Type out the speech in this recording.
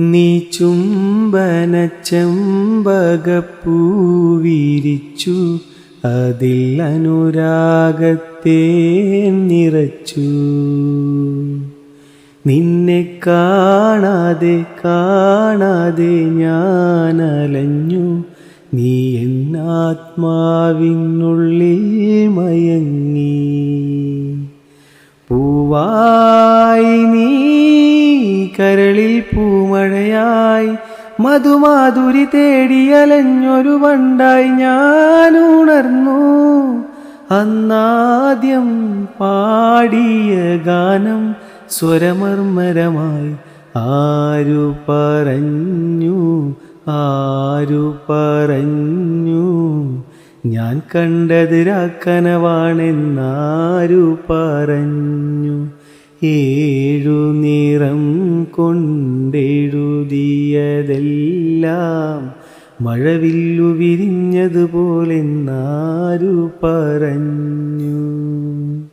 നീ ചുംബന ചെമ്പകപ്പൂ വിരിച്ചു അതിൽ അനുരാഗത്തെ നിറച്ചു. നിന്നെ കാണാതെ കാണാതെ ഞാൻ അലഞ്ഞു നീ എന്നാത്മാവിനുള്ളിൽ മയങ്ങി. പൂവായി നീ കരളിൽ പൂമഴയായി മധുമാധുരി തേടിയലഞ്ഞൊരു വണ്ടായി ഞാൻ ഉണർന്നു അന്നാദ്യം പാടിയ ഗാനം സ്വരമർമരമായി ആരു പറഞ്ഞു ആരു പറഞ്ഞു. ഞാൻ കണ്ടത് രാക്കനവാണെന്നാരു പറഞ്ഞു. ഏഴു നിറം കൊണ്ടെഴുതിയതെല്ലാം മഴവില്ലു വിരിഞ്ഞതുപോലെ നാരു പറഞ്ഞു.